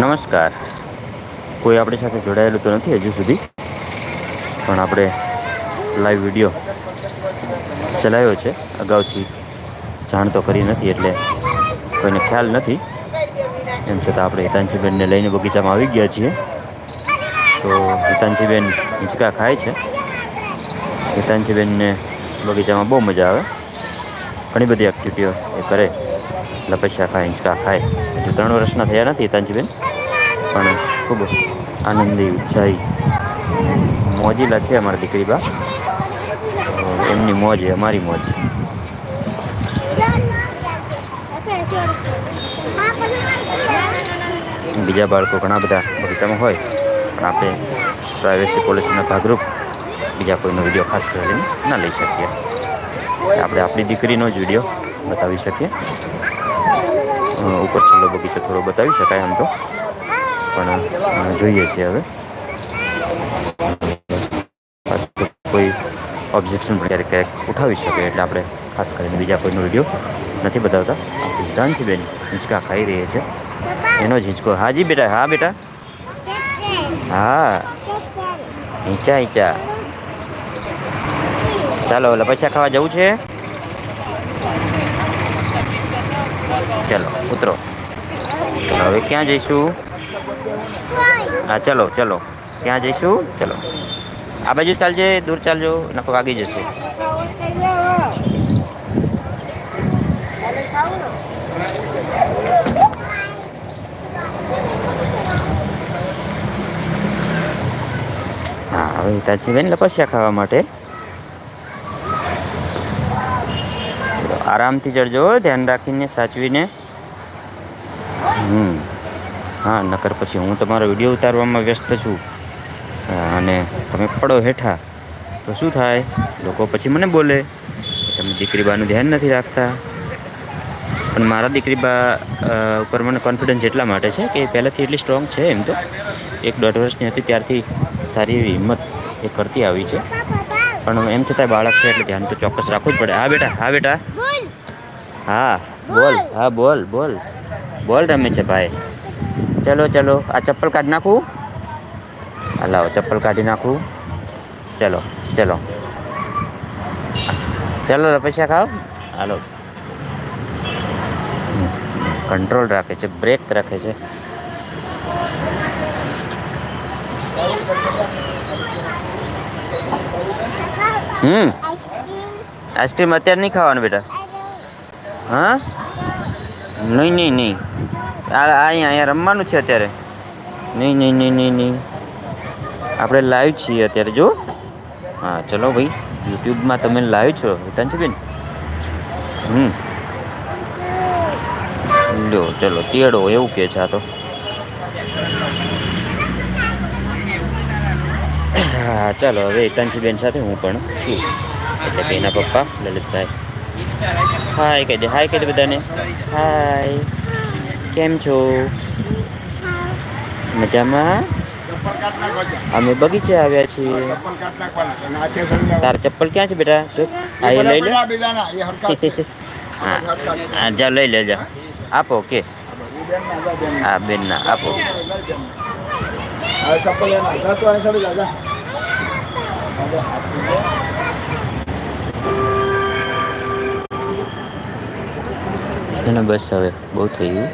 નમસ્કાર. કોઈ આપણી સાથે જોડાયેલું તો નથી હજુ સુધી, પણ આપણે લાઈવ વીડિયો ચલાવ્યો છે. અગાઉથી જાણ તો કરી નથી એટલે કોઈને ખ્યાલ નથી. એમ છતાં આપણે હિતાંશીબેનને લઈને બગીચામાં આવી ગયા છીએ. તો હિતાંશીબેન હિંચકા ખાય છે. હિતાંશીબેનને બગીચામાં બહુ મજા આવે. ઘણી બધી એક્ટિવિટીઓ એ કરે. લપસ્યા ખાય હિંચકા ખાય હજુ ત્રણ વર્ષના થયા નથી તાંજીબેન પણ ખૂબ આનંદી, ઉત્સાહી, મોજીલા છે અમારી દીકરી બા. એમની મોજ એ અમારી મોજ બીજા બાળકો ઘણા બધા બગીચામાં હોય, પણ આપણે પ્રાઇવેસી પોલિસીના ભાગરૂપ બીજા કોઈનો વીડિયો ખાસ કરીને ના લઈ શકીએ. આપણે આપણી દીકરીનો જ વીડિયો બતાવી શકીએ. ઉપર છેલ્લો બગીચો થોડો બતાવી શકાય આમ તો. પણ જોઈએ છીએ હવે. કોઈ ઓબ્જેક્શન પણ ક્યારેક ક્યારેક ઉઠાવી શકે એટલે આપણે ખાસ કરીને બીજા કોઈનો વીડિયો નથી બતાવતા. આપણી હિતાંશીબેન હિંચકા ખાઈ રહી છે. એનો જ હિંચકો. હાજી બેટા, હા બેટા. હા. હિંચા હિંચા. ચાલો લપસ્યા ખાવા જવું છે? ચાલો, ઉતરો. હવે ક્યાં જઈશું? હા, ચલો ચલો. ક્યાં જઈશું? ચલો. આ બાજુ ચાલજે, દૂર ચાલજો નકો વાગી જશે. હા, હવે હિતાજીબેન લપસ્યા ખાવા માટે. આરામથી ચડજો ધ્યાન રાખીને, સાચવીને. હમ. હા, નકર પછી હું તમારો વીડિયો ઉતારવામાં વ્યસ્ત છું. અને તમે પડો હેઠા. તો શું થાય? લોકો પછી મને બોલે તમે દીકરી બાનું ધ્યાન નથી રાખતા. પણ મારા દીકરી બા ઉપર મને કોન્ફિડન્સ એટલા માટે છે કે પહેલાંથી એટલી સ્ટ્રોંગ છે એમ તો. એક દોઢ વર્ષની હતી ત્યારથી સારી એવી હિંમત એ કરતી આવી છે. પણ એમ છતાંય બાળક છે એટલે ધ્યાન તો ચોક્કસ રાખવું જ પડે. હા બેટા હા બેટા. હા બોલ હા બોલ બોલ. બોલ રમે છે ભાઈ. ચલો ચલો આ ચપ્પલ કાઢી નાખું? હા લાવો ચપ્પલ કાઢી નાખું. ચલો ચલો. ચલો પૈસા ખાઓ. હાલો. કંટ્રોલ રાખે છે બ્રેક રાખે છે. હમ. આઈસ્ક્રીમ અત્યારે નહીં ખાવાનું બેટા. હા? નહીં નહીં નહીં. આ અહીંયા અહીંયા રમવાનું છે અત્યારે. નહીં નહીં નહીં નહીં નહીં. આપણે લાઈવ છીએ અત્યારે જો. હા ચલો ભાઈ યુટ્યુબમાં તમે લાઈવ છો. હિતાંશુબેન હમ. લો ચલો તેડો એવું કે છે આ તો. હા, ચાલો, હવે એકાંશીબેન સાથે હું પણ છું. એટલે કે પપ્પા, લલિતભાઈ. હાય કહી દે. હાય કહી દે બધાને. હાય કેમ છો? મજામાં? અમે બગીચે આવ્યા છીએ. તાર ચપ્પલ ક્યાં છે બેટા? જો, આ એ લઈ લે. હા જા, લઈ લે, જા. આપો, કે. હા બેન ના આપો તમારે હાથી બસ હવે બહુ થઈ ગયું.